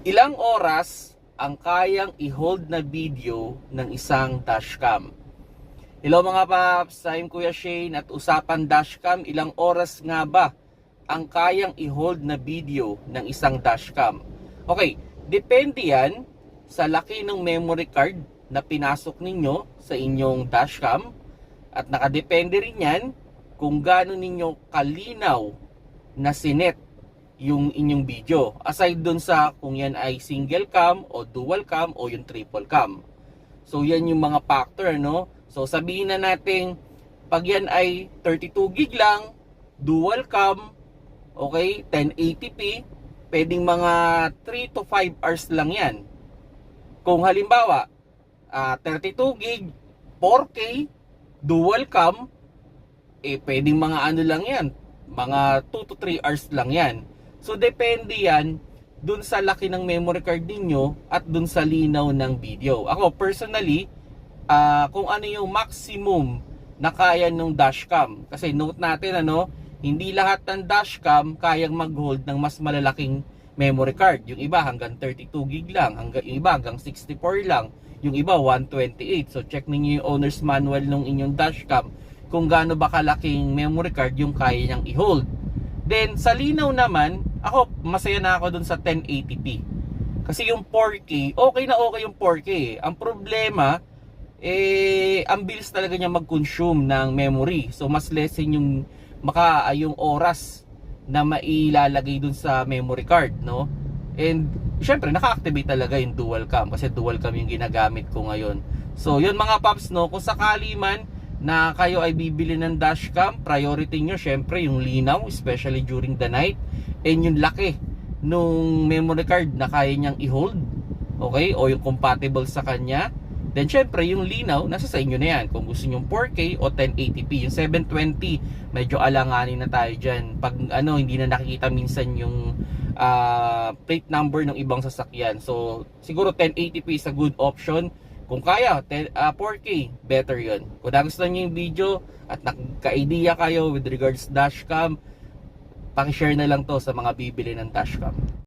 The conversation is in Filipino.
Ilang oras ang kayang i-hold na video ng isang dashcam? Hello mga paps, I'm Kuya Shane at usapan dashcam, ilang oras nga ba ang kayang i-hold na video ng isang dashcam? Okay, depende yan sa laki ng memory card na pinasok ninyo sa inyong dashcam at nakadepende rin yan kung gaano ninyo kalinaw na sinet yung inyong video. Aside dun sa kung yan ay single cam o dual cam o yung triple cam. So yan yung mga factor no. So sabihin na natin pag yan ay 32 gig lang, dual cam, okay, 1080p, pwedeng mga 3 to 5 hours lang yan. Kung halimbawa, ah, 32 gig, 4K, dual cam, eh pwedeng mga ano lang yan, mga 2 to 3 hours lang yan. So depende yan dun sa laki ng memory card ninyo at dun sa linaw ng video. Ako personally, ah, kung ano yung maximum na kaya ng dashcam. Kasi note natin ano, hindi lahat ng dashcam kayang mag-hold ng mas malalaking memory card. Yung iba hanggang 32 gig lang, hanggang yung iba hanggang 64 lang, yung iba 128. So check niyo yung owner's manual ng inyong dashcam kung gaano ba kalaking memory card yung kaya niyang i-hold. Then sa linaw naman, ako masaya na ako dun sa 1080p. Kasi yung 4K, okay na okay yung 4K. eh. Ang problema, eh, ang bilis talaga niya mag-consume ng memory. So, mas lessen yung, maka, yung oras na mailalagay dun sa memory card, no? And, syempre, naka-activate talaga yung dual cam kasi dual cam yung ginagamit ko ngayon. So, yun mga paps, no? Kung sakali man na kayo ay bibili ng dashcam, priority nyo, syempre, yung linaw, especially during the night, and yung laki nung memory card na kaya niyang i-hold, okay? O yung compatible sa kanya, Then syempre yung linaw nasa sa inyo na yan kung gusto niyo 4K o 1080p. Yung 720 medyo alanganin na tayo diyan. Pag ano hindi na nakikita minsan yung ah, plate number ng ibang sasakyan. So siguro 1080p is a good option. Kung kaya 10, ah, 4K better 'yon. Kung nagustuhan niyo yung video at nagka-idea kayo with regards dashcam, paki-share na lang to sa mga bibili ng dashcam.